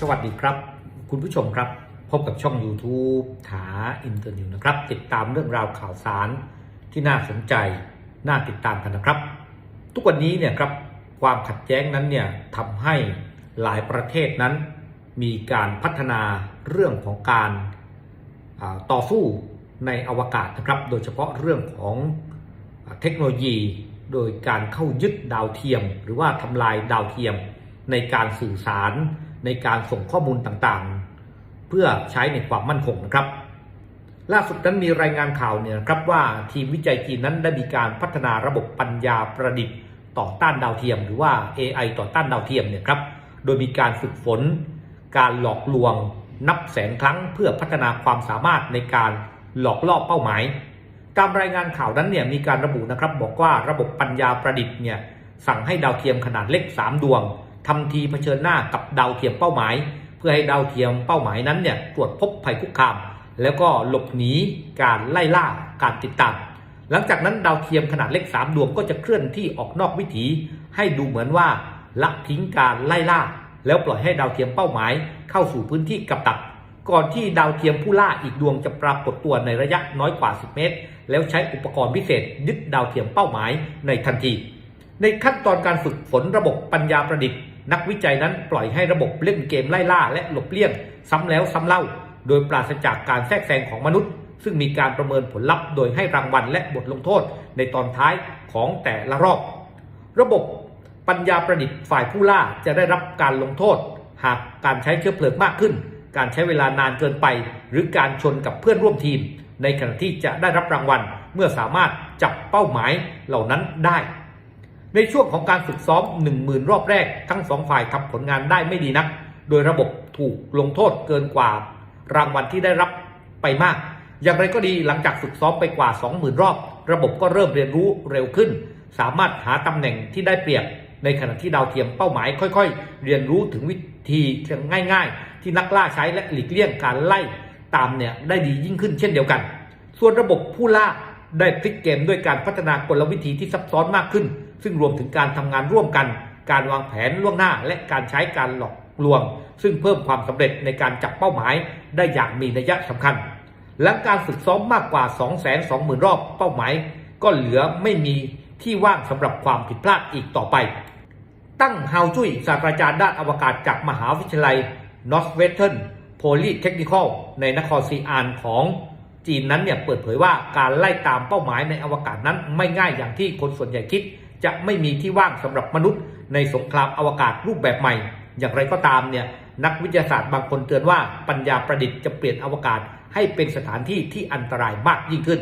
สวัสดีครับ คุณผู้ชมครับ พบกับช่อง YouTube ถาอินเตอร์นิวนะครับ ติดตามเรื่องราวข่าวสารที่น่าสนใจ น่าติดตามกันนะครับ ทุกวันนี้เนี่ยครับความขัดแย้งนั้นเนี่ยทำให้หลายประเทศนั้น มีการพัฒนาเรื่องของการต่อสู้ในอวกาศนะครับ โดยเฉพาะเรื่องของเทคโนโลยี โดยการเข้ายึดดาวเทียม หรือว่าทำลายดาวเทียมในการสื่อสาร ในการส่งข้อมูลต่างๆ เพื่อใช้ในความมั่นคงนะครับ ล่าสุดนั้นมีรายงานข่าวเนี่ยครับว่าทีมวิจัยจีนนั้นได้มีการพัฒนาระบบปัญญาประดิษฐ์ต่อต้านดาวเทียม หรือว่า AI ต่อต้านดาวเทียมเนี่ยครับ โดยมีการฝึกฝน การหลอกลวง นับแสนครั้งเพื่อพัฒนาความสามารถในการหลอกล่อเป้าหมาย ตามรายงานข่าวนั้นเนี่ยมีการระบุนะครับบอกว่าระบบปัญญาประดิษฐ์เนี่ยสั่งให้ดาวเทียมขนาดเล็ก 3 ดวง ทำทีเผชิญหน้ากับดาวเทียมเป้าหมาย เพื่อให้ดาวเทียมเป้าหมายนั้นเนี่ยตรวจพบภัยคุกคาม แล้วก็หลบหนีการไล่ล่าการติดตาม หลังจากนั้นดาวเทียมขนาดเล็ก 3 ดวงก็จะเคลื่อนที่ออกนอกวิถี ให้ดูเหมือนว่าละทิ้งการไล่ล่า แล้วปล่อยให้ดาวเทียมเป้าหมาย เข้าสู่พื้นที่กับดัก ก่อนที่ดาวเทียมผู้ล่าอีกดวงจะปรากฏตัวในระยะน้อยกว่า 10 เมตร แล้วใช้อุปกรณ์พิเศษยึดดาวเทียมเป้าหมายในทันที ในขั้นตอนการฝึกฝนระบบปัญญาประดิษฐ์ นักวิจัยนั้นปล่อยให้ระบบเล่นเกมไล่ล่าและหลบเลี่ยง ซ้ำแล้วซ้ำเล่า โดยปราศจากการแทรกแซงของมนุษย์ ซึ่งมีการประเมินผลลัพธ์โดยให้รางวัลและบทลงโทษในตอนท้ายของแต่ละรอบ ระบบปัญญาประดิษฐ์ฝ่ายผู้ล่าจะได้รับการลงโทษ หากการใช้เชื้อเพลิงมากขึ้น การใช้เวลานานเกินไป หรือการชนกับเพื่อนร่วมทีม ในขณะที่จะได้รับรางวัลเมื่อสามารถจับเป้าหมายเหล่านั้นได้ ในช่วงของการฝึกซ้อม 10,000 รอบแรก ทั้งสองฝ่ายทำผลงานได้ไม่ดีนัก โดยระบบถูกลงโทษเกินกว่า รางวัลที่ได้รับไปมาก อย่างไรก็ดีหลังจากฝึกซ้อมไปกว่า 20,000 รอบ ระบบก็เริ่มเรียนรู้เร็วขึ้น สามารถหาตำแหน่งที่ได้เปรียบ ในขณะที่ดาวเทียมเป้าหมายค่อย ๆ เรียนรู้ถึงวิธีง่าย ๆ ที่นักล่าใช้และหลีกเลี่ยงการไล่ตามเนี่ยได้ดียิ่งขึ้นเช่นเดียวกัน ส่วนระบบผู้ล่า ได้พลิกเกมด้วยการพัฒนากลวิธีที่ซับซ้อนมากขึ้น ซึ่งรวมถึงการทำงานร่วมกัน การวางแผนล่วงหน้า และการใช้การหลอกลวง ซึ่งเพิ่มความสำเร็จในการจับเป้าหมาย ได้อย่างมีนัยสำคัญ หลังการฝึกซ้อมมากกว่า 220,000 รอบเป้าหมาย ก็เหลือไม่มีที่ว่างสำหรับความผิดพลาดอีกต่อไป ตั้งฮาวจุ้ยศาสตราจารย์ด้านอวกาศจากมหาวิทยาลัย Northwestern Polytechnical ในนครซีอานของ จีนนั้นเนี่ยเปิดเผยว่าการไล่ตามเป้าหมายในอวกาศนั้นไม่ง่ายอย่างที่คนส่วนใหญ่คิด จะไม่มีที่ว่างสำหรับมนุษย์ ในสงครามอวกาศรูปแบบใหม่ อย่างไรก็ตามเนี่ยนักวิทยาศาสตร์บางคนเตือนว่าปัญญาประดิษฐ์จะเปลี่ยนอวกาศให้เป็นสถานที่ที่อันตรายมากยิ่งขึ้น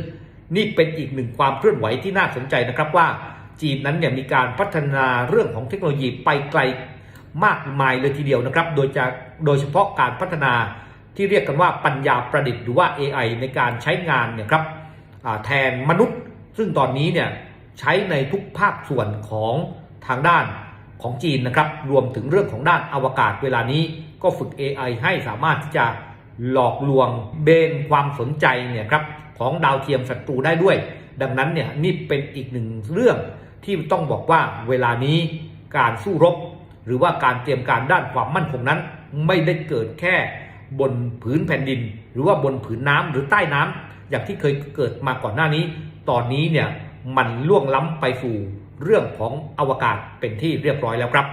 นี่เป็นอีกหนึ่งความเคลื่อนไหวที่น่าสนใจนะครับว่า จีนนั้นเนี่ยมีการพัฒนาเรื่องของเทคโนโลยีไปไกลมากมายเลยทีเดียวนะครับ โดยจะโดยเฉพาะการพัฒนา ที่เรียกกันว่าปัญญาประดิษฐ์หรือว่า AI ในการใช้งานเนี่ยครับแทนมนุษย์ ซึ่งตอนนี้เนี่ยใช้ในทุกภาคส่วนของทางด้านของจีนนะครับ รวมถึงเรื่องของด้านอวกาศเวลานี้ก็ฝึก AI ให้สามารถที่จะหลอกลวงเบนความสนใจเนี่ยครับของดาวเทียมศัตรูได้ด้วย ดังนั้นเนี่ยนี่เป็นอีกหนึ่งเรื่องที่ต้องบอกว่าเวลานี้การสู้รบ หรือว่าการเตรียมการด้านความมั่นคงนั้น ไม่ได้เกิดแค่ บนผืนแผ่นดิน หรือว่าบนผืนน้ำหรือใต้น้ำอย่างที่เคยเกิดมาก่อนหน้านี้ ตอนนี้เนี่ยมันล่วงล้ำไปสู่เรื่องของอวกาศเป็นที่เรียบร้อยแล้วครับ